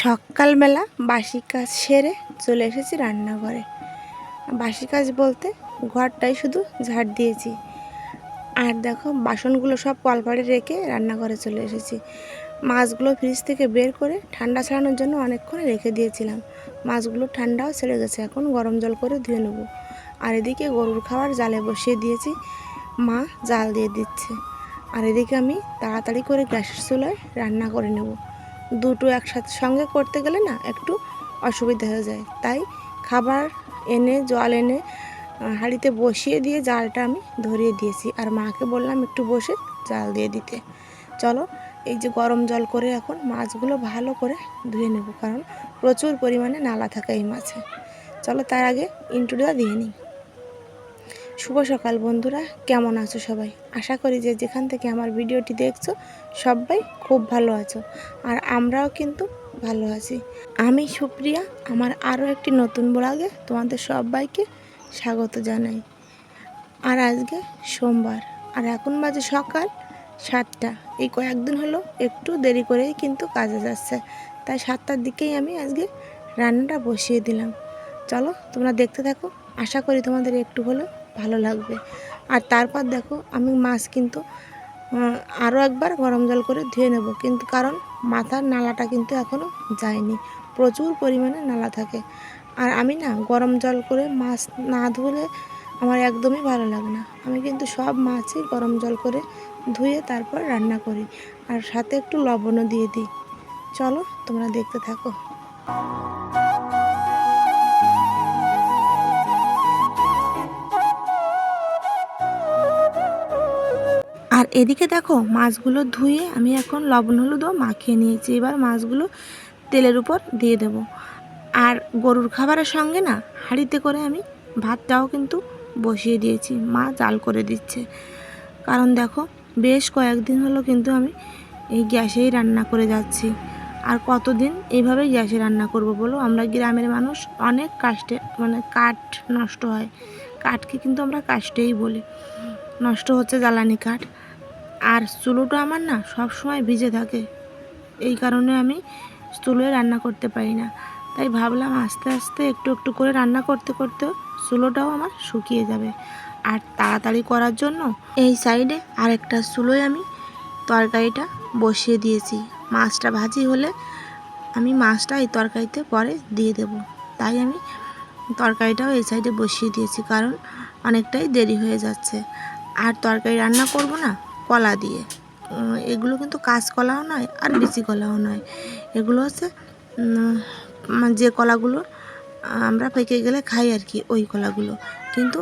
সকালবেলা বাসি কাজ সেরে চলে এসেছি রান্নাঘরে। বাসি কাজ বলতে ঘরটাই শুধু ঝাড় দিয়েছি। আর দেখো, বাসনগুলো সব কলপাড়ে রেখে রান্নাঘরে চলে এসেছি। মাছগুলো ফ্রিজ থেকে বের করে ঠান্ডা ছাড়ানোর জন্য অনেকক্ষণ রেখে দিয়েছিলাম। মাছগুলো ঠান্ডাও ছেড়ে গেছে, এখন গরম জল করে ধুয়ে নেব। আর এদিকে গরুর খাবার জালে বসিয়ে দিয়েছি, মা জাল দিয়ে দিচ্ছে। আর এদিকে আমি তাড়াতাড়ি করে গ্যাসের চুলায় রান্না করে নেব। দুটো একসাথে সঙ্গে করতে গেলে না একটু অসুবিধা হয়ে যায়। তাই খাবার এনে, জল এনে হাঁড়িতে বসিয়ে দিয়ে জালটা আমি ধরিয়ে দিয়েছি। আর মাকে বললাম একটু বসে জাল দিয়ে দিতে। চলো, এই যে গরম জল করে এখন মাছগুলো ভালো করে ধুয়ে নেব। কারণ প্রচুর পরিমাণে নালা থাকে এই মাছে। চলো তার আগে ইন্টুটা দিয়ে নিই। শুভ সকাল বন্ধুরা, কেমন আছো সবাই? আশা করি যে যেখান থেকে আমার ভিডিওটি দেখছ, সবাই খুব ভালো আছো, আর আমরাও কিন্তু ভালো আছি। আমি সুপ্রিয়া, আমার আরও একটি নতুন ব্লগে তোমাদের সবাইকে স্বাগত জানাই। আর আজকে সোমবার, আর এখন বাজে সকাল সাতটা। এই কয়েকদিন হলো একটু দেরি করেই কিন্তু কাজে যাচ্ছে, তাই সাতটার দিকেই আমি আজকে রান্নাটা বসিয়ে দিলাম। চলো তোমরা দেখতে থাকো, আশা করি তোমাদের একটু হলেও ভালো লাগবে। আর তারপর দেখো আমি মাছ কিন্তু আরও একবার গরম জল করে ধুয়ে নেব। কিন্তু কারণ মাথার নালাটা কিন্তু এখনও যায়নি। প্রচুর পরিমাণে নালা থাকে। আর আমি না গরম জল করে মাছ না ধুলে আমার একদমই ভালো লাগে না। আমি কিন্তু সব মাছই গরম জল করে ধুয়ে তারপর রান্না করি। আর সাথে একটু লবণও দিয়ে দিই। চলো তোমরা দেখতে থাকো। আর এদিকে দেখো, মাছগুলো ধুয়ে আমি এখন লবণ হলুদও মাখিয়ে নিয়েছি। এবার মাছগুলো তেলের উপর দিয়ে দেব। আর গরুর খাবারের সঙ্গে না, হাঁড়িতে করে আমি ভাতটাও কিন্তু বসিয়ে দিয়েছি। মা জাল করে দিচ্ছে। কারণ দেখো, বেশ কয়েকদিন হলো কিন্তু আমি এই গ্যাসেই রান্না করে যাচ্ছি। আর কতদিন এইভাবে গ্যাসে রান্না করব বলো? আমরা গ্রামের মানুষ অনেক কাষ্টে মানে কাঠ নষ্ট হয়। কাঠকে কিন্তু আমরা কাষ্টেই বলি। নষ্ট হচ্ছে জ্বালানি কাঠ। আর চুলোটা আমার না সব সময় ভিজে থাকে। এই কারণে আমি চুলোয় রান্না করতে পারি না। তাই ভাবলাম আস্তে আস্তে একটু একটু করে রান্না করতে করতে চুলোটাও আমার শুকিয়ে যাবে। আর তাড়াতাড়ি করার জন্য এই সাইডে আর একটা চুলোয় আমি তরকারিটা বসিয়ে দিয়েছি। মাছটা ভাজি হলে আমি মাছটা এই তরকারিতে পরে দিয়ে দেব। তাই আমি তরকারিটাও এই সাইডে বসিয়ে দিয়েছি, কারণ অনেকটাই দেরি হয়ে যাচ্ছে। আর তরকারি রান্না করব না কলা দিয়ে। এগুলো কিন্তু কাঁচকলাও নয় আর বিচি কলাও নয়। এগুলো হচ্ছে যে কলাগুলো আমরা পেকে গেলে খাই আর কি, ওই কলাগুলো। কিন্তু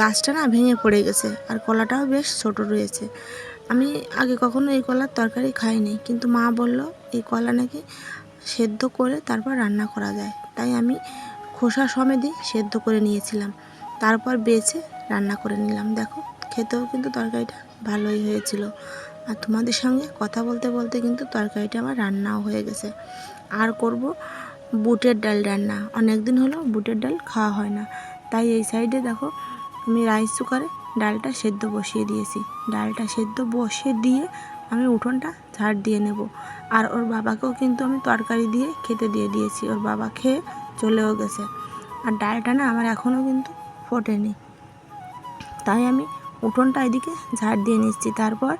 গাছটা না ভেঙে পড়ে গেছে আর কলাটাও বেশ ছোট রয়েছে। আমি আগে কখনো এই কলার তরকারি খাইনি, কিন্তু মা বলল এই কলা নাকি সেদ্ধ করে তারপর রান্না করা যায়। তাই আমি খোসা সমেতই সেদ্ধ করে নিয়েছিলাম। তারপর বেছে রান্না করে নিলাম। দেখো, খেতেও কিন্তু তরকারিটা ভালোই হয়েছিল। আর তোমাদের সঙ্গে কথা বলতে বলতে কিন্তু তরকারিটা আমার রান্নাও হয়ে গেছে। আর করব বুটের ডাল রান্না। অনেক দিন হলো বুটের ডাল খাওয়া হয় না। তাই এই সাইডে দেখো আমি রাইস কুকারে ডালটা সেদ্ধ বসিয়ে দিয়েছি। ডালটা সেদ্ধ বসিয়ে দিয়ে আমি উঠোনটা ঝাড় দিয়ে নেব। আর ওর বাবাকেও কিন্তু আমি তরকারি দিয়ে খেতে দিয়ে দিয়েছি। ওর বাবা খেয়ে চলেও গেছে। আর ডালটা না আমার এখনও কিন্তু ফোটেনি। তাই আমি উঠোনটা এদিকে ঝাড় দিয়ে নিচ্ছি, তারপর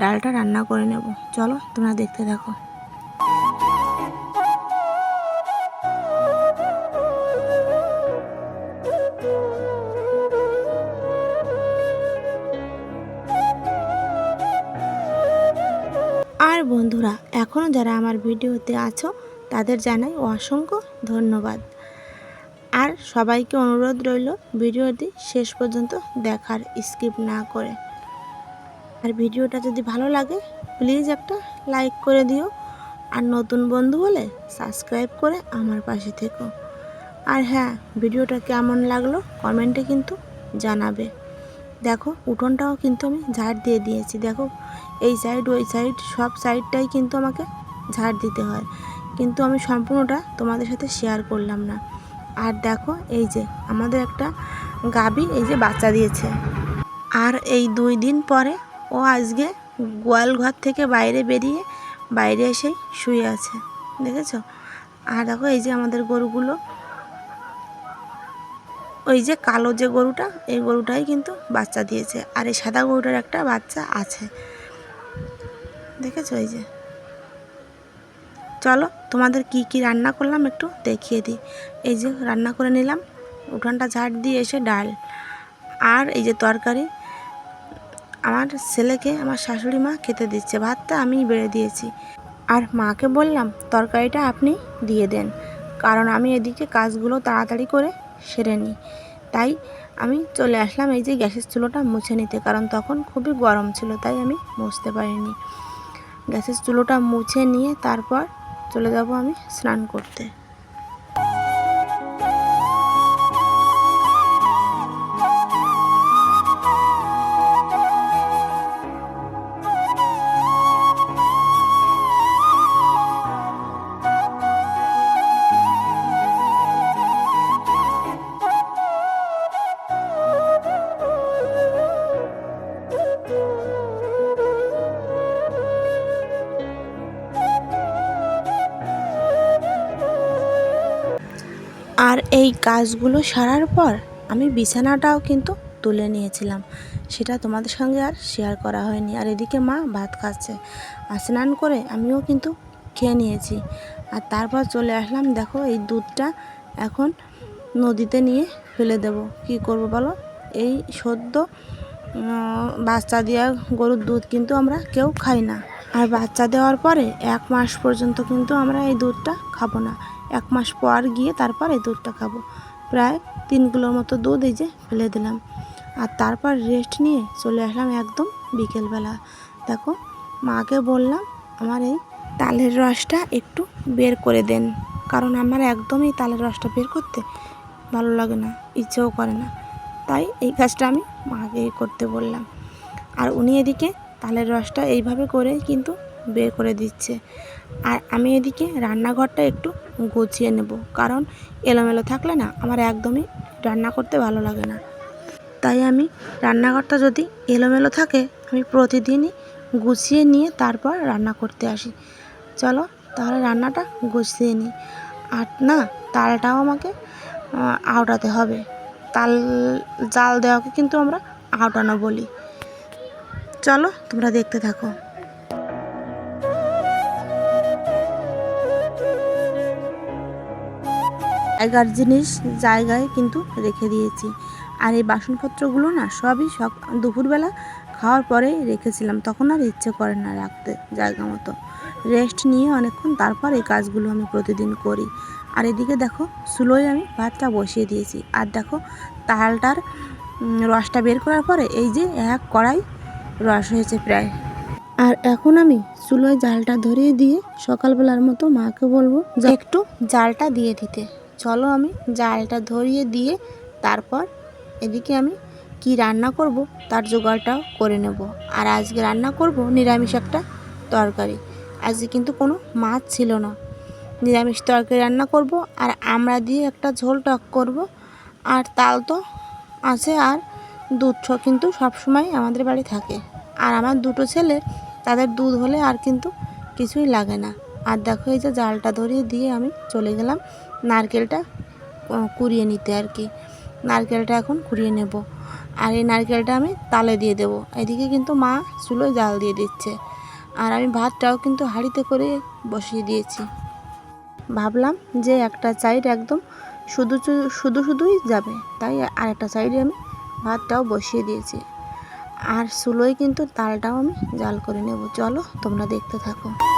ডালটা রান্না করে নেব। চলো, তোমরা দেখতে থাকো। আর বন্ধুরা এখনও যারা আমার ভিডিওতে আছো, তাদের জানাই অসংখ্য ধন্যবাদ। আর সবাইকে অনুরোধ রইল ভিডিওটি শেষ পর্যন্ত দেখার স্কিপ না করে। আর ভিডিওটা যদি ভালো লাগে, প্লিজ একটা লাইক করে দিও। আর নতুন বন্ধু হলে সাবস্ক্রাইব করে আমার পাশে থেকো। আর হ্যাঁ ভিডিওটা কেমন লাগল কমেন্টে কিন্তু জানাবে। দেখো, উঠোনটাও কিন্তু আমি ঝাড় দিয়ে দিয়েছি। দেখো, এই সাইড ওই সাইড সব সাইডটাই কিন্তু আমাকে ঝাড় দিতে হয়। কিন্তু আমি সম্পূর্ণটা তোমাদের সাথে শেয়ার করলাম না। আর দেখো, এই যে আমাদের একটা গাবি এই যে বাচ্চা দিয়েছে। আর এই দুই দিন পরে ও আজকে গোয়াল ঘর থেকে বাইরে বেরিয়ে বাইরে এসেই শুয়ে আছে, দেখেছ? আর দেখো, এই যে আমাদের গরুগুলো, ওই যে কালো যে গরুটা, এই গরুটাই কিন্তু বাচ্চা দিয়েছে। আর এই সাদা গরুটার একটা বাচ্চা আছে, দেখেছ? এই যে চলো তোমাদের কি কি রান্না করলাম একটু দেখিয়ে দিই। এই যে রান্না করে নিলাম, উঠানটা ঝাড় দিয়ে এসে ডাল আর এই যে তরকারি। আমার ছেলেকে, আমার শাশুড়ি মা খেতে দিচ্ছে, ভাতটা আমি বেড়ে দিয়েছি। আর মাকে বললাম, তরকারিটা আপনি দিয়ে দেন, কারণ আমি এদিকে কাজগুলো তাড়াতাড়ি করে সেরে নিই। তাই আমি চলে আসলাম এই যে গ্যাসের চুলোটা মুছে নিতে, কারণ তখন খুবই গরম ছিল, তাই আমি মুছতে পারিনি। গ্যাসের চুলোটা মুছে নিয়ে তারপর চলে যাব আমি স্নান করতে। এই কাজগুলো সারার পর আমি বিছানাটাও কিন্তু তুলে নিয়েছিলাম। সেটা তোমাদের সঙ্গে আর শেয়ার করা হয়নি। আর এদিকে মা ভাত খাচ্ছে। আর স্নান করে আমিও কিন্তু খেয়ে নিয়েছি। আর তারপর চলে আসলাম, দেখো এই দুধটা এখন নদীতে নিয়ে ফেলে দেব। কি করব বলো? এই সদ্য বাচ্চা দেওয়া গরুর দুধ কিন্তু আমরা কেউ খাই না। আর বাচ্চা দেওয়ার পরে এক মাস পর্যন্ত কিন্তু আমরা এই দুধটা খাব না। এক মাস পর গিয়ে তারপর এই দুধটা খাব। প্রায় তিন কিলোর মতো দুধ এই যে ফেলে দিলাম। আর তারপর রেস্ট নিয়ে চলে আসলাম একদম বিকেলবেলা। দেখো, মাকে বললাম, আমার এই তালের রসটা একটু বের করে দেন। কারণ আমার একদমই তালের রসটা বের করতে ভালো লাগে না, ইচ্ছেও করে না। তাই এই কাজটা আমি মাকে করতে বললাম। আর উনি এদিকে তালের রসটা এইভাবে করে কিন্তু বের করে দিচ্ছে। আর আমি এদিকে রান্নাঘরটা একটু গুছিয়ে নেব কারণ এলোমেলো থাকলে না আমার একদমই রান্না করতে ভালো লাগে না। তাই আমি রান্নাঘরটা যদি এলোমেলো থাকে আমি প্রতিদিনই গুছিয়ে নিয়ে তারপর রান্না করতে আসি। চলো তাহলে রান্নাটা গুছিয়ে নিই। আর না তালটাও আমাকে আহ, আওড়াতে হবে। তাল জাল দেওয়াকে কিন্তু আমরা আওটানো বলি। চলো তোমরা দেখতে থাকো। জায়গার জিনিস জায়গায় কিন্তু রেখে দিয়েছি। আর এই বাসনপত্রগুলো না সবই সক দুপুরবেলা খাওয়ার পরেই রেখেছিলাম। তখন আর ইচ্ছে করে না রাখতে জায়গা মতো। রেস্ট নিয়ে অনেকক্ষণ তারপর এই কাজগুলো আমি প্রতিদিন করি। আর এদিকে দেখো, সুলোয় আমি ভাতটা বসিয়ে দিয়েছি। আর দেখো, তালটার রসটা বের করার পরে এই যে এক কড়াই রস হয়েছে প্রায়। আর এখন আমি চুলোয় জালটা ধরিয়ে দিয়ে সকালবেলার মতো মাকে বলব, যে একটু জালটা দিয়ে দিতে। চলো আমি জালটা ধরিয়ে দিয়ে তারপর এদিকে আমি কি রান্না করব তার জোগাড়টাও করে নেব। আর আজকে রান্না করব নিরামিষ একটা তরকারি। আজকে কিন্তু কোনো মাছ ছিল না। নিরামিষ তরকারি রান্না করব আর আমরা দিয়ে একটা ঝোল টক করব। আর তাল তো আছে আর দুধ কিন্তু সবসময় আমাদের বাড়ি থাকে। আর আমার দুটো ছেলে, তাদের দুধ হলে আর কিন্তু কিছুই লাগে না। আর দেখো এই যে জালটা ধরিয়ে দিয়ে আমি চলে গেলাম। নারকেলটা কুড়িয়ে নিতে আর কি। নারকেলটা এখন কুড়িয়ে নেব। আর এই নারকেলটা আমি তালে দিয়ে দেবো। এদিকে কিন্তু মা চুলোয় জাল দিয়ে দিচ্ছে। আর আমি ভাতটাও কিন্তু হাঁড়িতে করে বসিয়ে দিয়েছি। ভাবলাম যে একটা সাইড একদম শুধু শুধু শুধুই যাবে। তাই আরেকটা সাইডে আমি ভাতটাও বসিয়ে দিয়েছি। আর চুলোয় কিন্তু তালটাও আমি জাল করে নেব। চলো তোমরা দেখতে থাকো।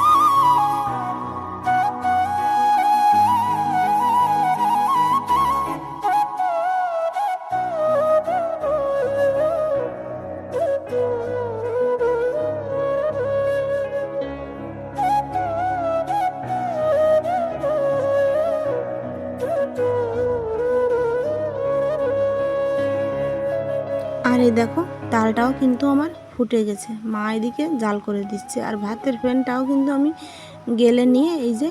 আর এই দেখো তালটাও কিন্তু আমার ফুটে গেছে। মা এদিকে জাল করে দিচ্ছে আর ভাতের প্যানটাও কিন্তু আমি গেলে নিয়ে এই যে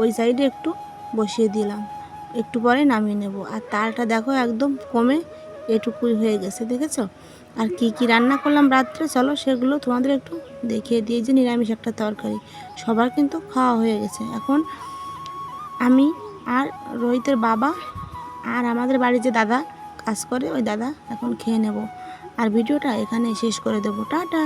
ওই সাইডে একটু বসিয়ে দিলাম। একটু পরে নামিয়ে নেব। আর তালটা দেখো একদম কমে এটুকুই হয়ে গেছে, দেখেছ? আর কি কি রান্না করলাম রাত্রে, চলো সেগুলো তোমাদের একটু দেখিয়ে দিয়ে যে নিরামিষ একটা তরকারি, সবার কিন্তু খাওয়া হয়ে গেছে। এখন আমি আর রোহিতের বাবা আর আমাদের বাড়ির যে দাদা কাজ করে ওই দাদা এখন খেয়ে নেব। আর ভিডিওটা এখানে শেষ করে দেবো। টাটা!